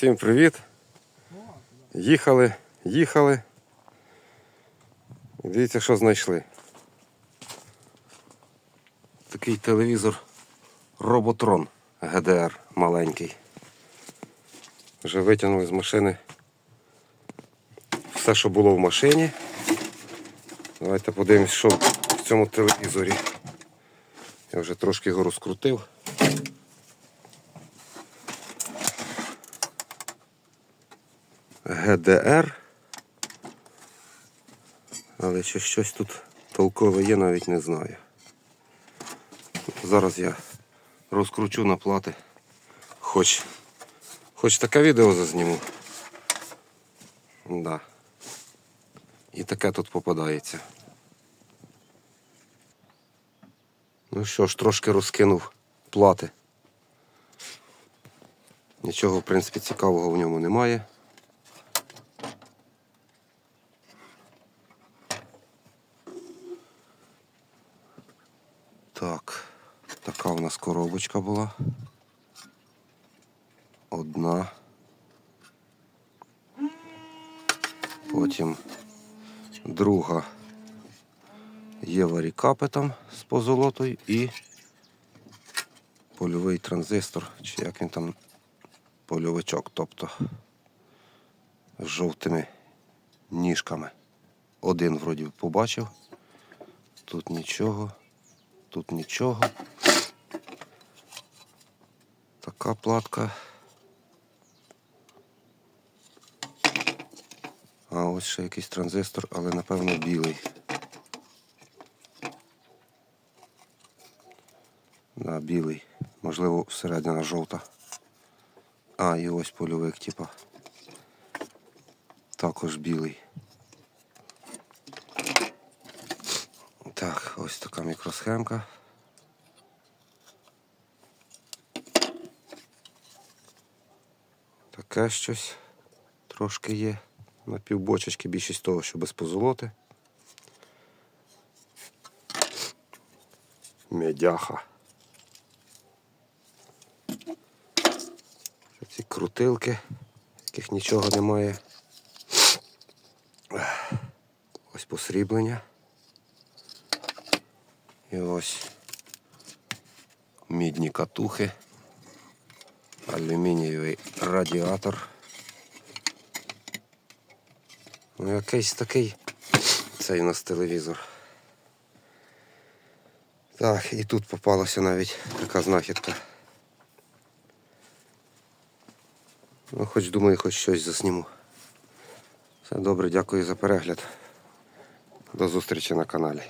Всім привіт. Їхали, їхали. Дивіться, що знайшли. Такий телевізор Роботрон ГДР маленький. Вже витягнули з машини все, що було в машині. Давайте подивимось, що в цьому телевізорі. Я вже трошки його розкрутив. ГДР. Але чи щось тут толкове є, навіть не знаю. Зараз я розкручу на плати. Хоч, хоч таке відео зазніму. Да. І таке тут попадається. Ну що ж, трошки розкинув плати. Нічого, в принципі, цікавого в ньому немає. Так, у нас коробочка була. Одна. Потім друга є варікапи там з позолотою і польовий транзистор, чи як він там польовичок, тобто з жовтими ніжками. Один вроді побачив. Тут нічого. Тут нічого. Така. А ось ще якийсь транзистор, але напевно білий. Да, білий. Можливо, всередина жовта. А, і ось польовик, типа. Також білий. Так, ось така мікросхемка. Таке щось трошки є. На півбочечки більшість того, що без позолоти. Медяха. Ці крутилки, яких нічого немає. Ось посріблення. І ось мідні катухи, алюмінієвий радіатор. Ну, якийсь такий цей у нас телевізор. Так, і тут попалася навіть така знахідка. Ну, хоч думаю, хоч щось засніму. Все добре, дякую за перегляд. До зустрічі на каналі.